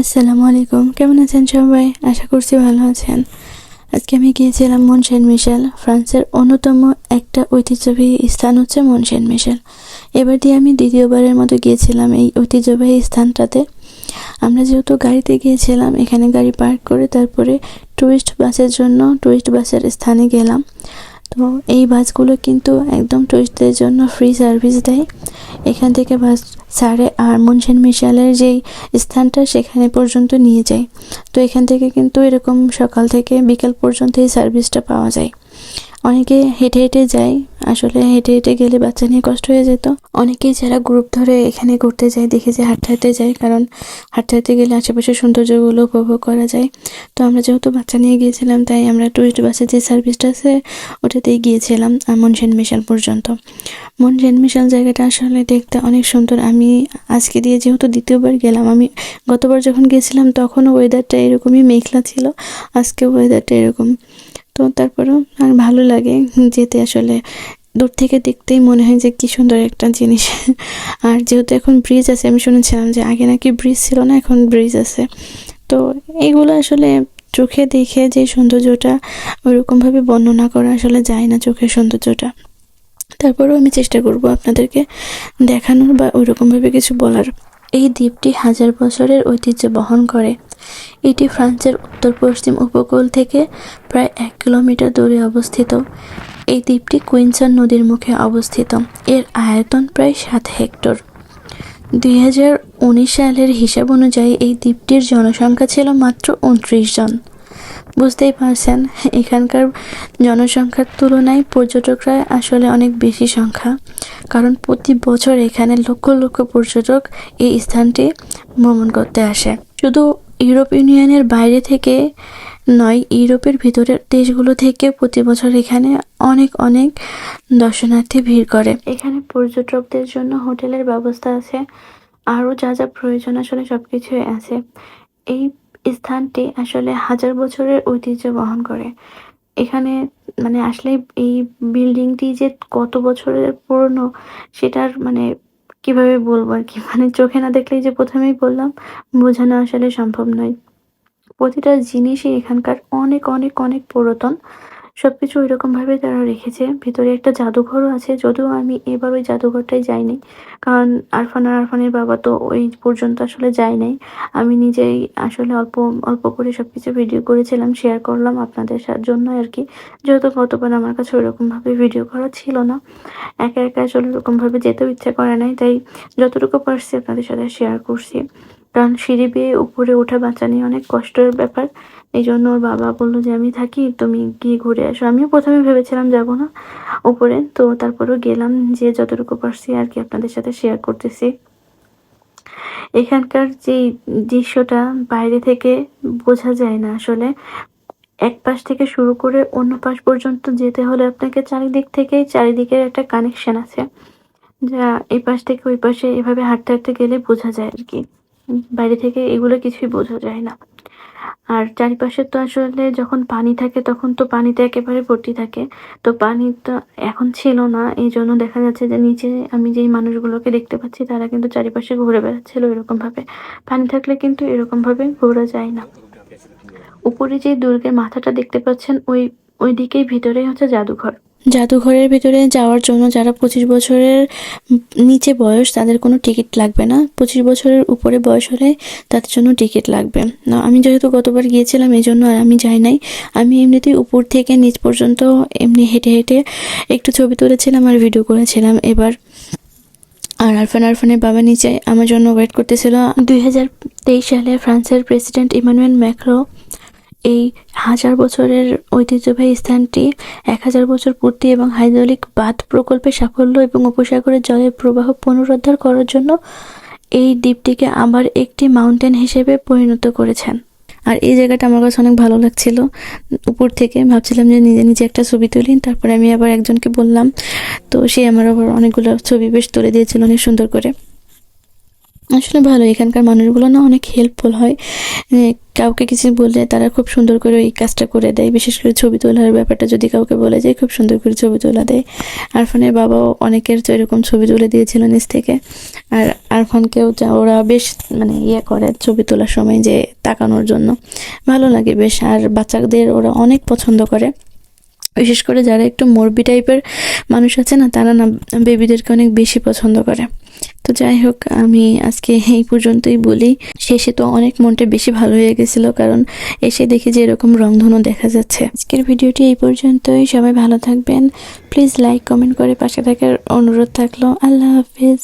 আসসালামু আলাইকুম। কেমন আছেন সবাই? আশা করছি ভালো আছেন। আজকে আমি গিয়েছিলাম মনসেন মিশেল। ফ্রান্সের অন্যতম একটা ঐতিহ্যবাহী স্থান হচ্ছে মনসেন মিশেল। এবার দিয়ে আমি দ্বিতীয়বারের মতো গিয়েছিলাম এই ঐতিহ্যবাহী স্থানটাতে। আমরা যেহেতু গাড়িতে গিয়েছিলাম, এখানে গাড়ি পার্ক করে তারপরে টুরিস্ট বাসের জন্য টুরিস্ট বাসের স্থানে গেলাম। তো এই বাসগুলো কিন্তু একদম টুরিস্টদের জন্য ফ্রি সার্ভিস দেয়। এখান থেকে বাস সারে আর মনসেন মিশালের যেই স্থানটা সেখানে পর্যন্ত নিয়ে যায়। তো এখান থেকে কিন্তু এরকম সকাল থেকে বিকেল পর্যন্ত এই সার্ভিসটা পাওয়া যায়। অনেকে হেঁটে হেঁটে যায়। আসলে হেঁটে হেঁটে গেলে বাচ্চা নিয়ে কষ্ট হয়ে যেত অনেকেই যারা গ্রুপ ধরে এখানে ঘুরতে যায়, দেখে যে হাঁটতে হাঁটতে যায়, কারণ হাঁটতে হাঁটতে গেলে আশেপাশের সৌন্দর্যগুলো উপভোগ করা যায়। তো আমরা যেহেতু বাচ্চা নিয়ে গিয়েছিলাম, তাই আমরা টুরিস্ট বাসে যে সার্ভিসটা আছে, ওটাতেই গিয়েছিলাম মনসেন মিশাল পর্যন্ত। মনসেন মিশাল জায়গাটা আসলে দেখতে অনেক সুন্দর। আমি আজকে দিয়ে যেহেতু দ্বিতীয়বার গেলাম, আমি গতবার যখন গিয়েছিলাম তখনও ওয়েদারটা এরকমই মেঘলা ছিল। আজকে ওয়েদারটা এরকম। তো তারপরেও আর ভালো লাগে যেতে আসলে। দূর থেকে দেখতেই মনে হয় যে কি সুন্দর একটা জিনিস। আর যেহেতু এখন ব্রিজ আছে, আমি শুনেছিলাম যে আগে নাকি ব্রিজ ছিল না, এখন ব্রিজ আছে। তো এইগুলো আসলে চোখে দেখে যে সৌন্দর্যটা ওইরকমভাবে বর্ণনা করা আসলে যায় না চোখের সৌন্দর্যটা। তারপরেও আমি চেষ্টা করব আপনাদেরকে দেখানোর বা ওইরকমভাবে কিছু বলার। এই দ্বীপটি হাজার বছরের ঐতিহ্য বহন করে। এটি ফ্রান্সের উত্তর পশ্চিম উপকূল থেকে প্রায় এক কিলোমিটার দূরে অবস্থিত। এই দ্বীপটি কুইনসন নদীর মুখে অবস্থিত। এর আয়তন প্রায় সাত হেক্টর। দুই হাজার উনিশ সালের হিসাব অনুযায়ী এই দ্বীপটির জনসংখ্যা ছিল মাত্র উনত্রিশ জন। বুঝতেই পারছেন, এখানকার জনসংখ্যার তুলনায় পর্যটকরা আসলে অনেক বেশি সংখ্যা। কারণ প্রতি বছর এখানে লক্ষ লক্ষ পর্যটক এই স্থানটি ভ্রমণ করতে আসে। শুধু ইউরোপ ইউনিয়নের বাইরে থেকে নয়, ইউরোপের ভিতরের দেশগুলো থেকে প্রতি বছর এখানে অনেক অনেক দর্শনার্থী ভিড় করে। এখানে পর্যটকদের জন্য হোটেলের ব্যবস্থা আছে, আরও যা যা প্রয়োজন আসলে সব কিছুই আছে। এই স্থানটি আসলে হাজার বছরের ঐতিহ্য বহন করে। এখানে মানে আসলে এই বিল্ডিংটি যে কত বছরের পুরনো, সেটার মানে কীভাবে বলব আর কি? মানে চোখে না দেখলেই যে প্রথমেই বললাম, বোঝানো আসলে সম্ভব নয়। প্রতিটা জিনিসই এখানকার অনেক অনেক অনেক পুরাতন। সবকিছু ওইরকম ভাবে তারা রেখেছে। ভিতরে একটা জাদুঘরও আছে, যদিও আমি এবার ওই জাদুঘরটায় যাইনি। কারণ আরফান আর আরফানের বাবা তো ওই পর্যন্ত আসলে যায় নাই। আমি নিজেই আসলে অল্প অল্প করে সবকিছু ভিডিও করেছিলাম শেয়ার করলাম আপনাদের জন্য আর কি। যেহেতু গতবার আমার কাছে ওইরকম ভাবে ভিডিও করা ছিল না। একা একা আসলে ওরকম ভাবে যেতেও ইচ্ছা করে নাই, তাই যতটুকু পারছি আপনাদের সাথে শেয়ার করছি। কারণ সিঁড়ি বেয়ে উপরে ওঠা বাচ্চা নিয়ে অনেক কষ্টের ব্যাপার। এই জন্য ওর বাবা বলল যে, আমি থাকি, তুমি গিয়ে ঘুরে আসো। আমিও প্রথমে ভেবেছিলাম যাব না উপরে, তো তারপরেও গেলাম যে, যতটুকু পারছি আর কি আপনাদের সাথে শেয়ার করতেছি। এখানকার যে দৃশ্যটা বাইরে থেকে বোঝা যায় না আসলে। এক পাশ থেকে শুরু করে অন্য পাশ পর্যন্ত যেতে হলে আপনাকে চারিদিক থেকেই চারিদিকের একটা কানেকশন আছে। যা এই পাশ থেকে ওই পাশে এভাবে হাঁটতে হাঁটতে গেলে বোঝা যায় আর কি। বাইরে থেকে এগুলো কিছুই বোঝা যায় না। আর চারিপাশে তো আসলে যখন পানি থাকে, তখন তো পানিতে একেবারে ভর্তি থাকে। তো পানি তো এখন ছিল না এই জন্য দেখা যাচ্ছে যে নিচে আমি যেই মানুষগুলোকে দেখতে পাচ্ছি, তারা কিন্তু চারিপাশে ঘুরে বেড়াচ্ছিল এরকম ভাবে পানি থাকলে কিন্তু এরকম ভাবে ঘোরা যায় না। উপরে যে দুর্গের মাথাটা দেখতে পাচ্ছেন, ওই ওই দিকেই ভিতরেই হচ্ছে জাদুঘর। জাদুঘরের ভিতরে যাওয়ার জন্য যারা পঁচিশ বছরের নিচে বয়স, তাদের কোনো টিকিট লাগবে না। পঁচিশ বছরের উপরে বয়স হলে তাদের জন্য টিকিট লাগবে। না, আমি যেহেতু গতবার গিয়েছিলাম, এই জন্য আর আমি যাই নাই। আমি এমনিতেই উপর থেকে নিচ পর্যন্ত এমনি হেঁটে হেঁটে একটু ছবি তুলেছিলাম আর ভিডিও করেছিলাম। এবার আর আরফান আরফানের বাবা নিচে আমার জন্য ওয়েট করতেছিল। দুই হাজার তেইশ সালে ফ্রান্সের প্রেসিডেন্ট ইমানুয়েল ম্যাক্রো এই হাজার বছরের ঐতিহ্যবাহী স্থানটি এক হাজার বছর পূর্তি এবং হাইড্রোলিক বাঁধ প্রকল্পের সাফল্য এবং উপসাগরের জলের প্রবাহ পুনরুদ্ধার করার জন্য এই দ্বীপটিকে আবার একটি মাউন্টেন হিসেবে পরিণত করেছেন। আর এই জায়গাটা আমার কাছে অনেক ভালো লাগছিল। উপর থেকে ভাবছিলাম যে নিজে নিজে একটা ছবি তুলি, তারপরে আমি আবার একজনকে বললাম। তো সে আমার আবার অনেকগুলো ছবি বেশ তুলে দিয়েছিল, অনেক সুন্দর করে। আসলে ভালো, এখানকার মানুষগুলো না অনেক হেল্পফুল হয়। কাউকে কিছু বললে তারা খুব সুন্দর করে ওই কাজটা করে দেয়। বিশেষ করে ছবি তোলার ব্যাপারটা যদি কাউকে বলে যায় খুব সুন্দর করে ছবি তোলা দেয়। আরফানের বাবাও অনেকের তো এরকম ছবি তুলে দিয়েছিল নিজ থেকে। আর আরফানকেও ওরা বেশ মানে ইয়ে করে ছবি তোলার সময় যে তাকানোর জন্য। ভালো লাগে বেশ। আর বাচ্চাদের ওরা অনেক পছন্দ করে। বিশেষ করে যারা একটু মরবি টাইপের মানুষ আছে না, তারা না বেবিদেরকে অনেক বেশি পছন্দ করে। তো যাই হোক, আমি আজকে এই পর্যন্তই বলি। শেষে তো অনেক মনটা বেশি ভালো হয়ে গেছিল, কারণ এসে দেখি যে এরকম রংধনু দেখা যাচ্ছে। আজকের ভিডিওটি এই পর্যন্তই। সবাই ভালো থাকবেন। প্লিজ লাইক, কমেন্ট করে পাশে থাকার অনুরোধ থাকল। আল্লাহ হাফিজ।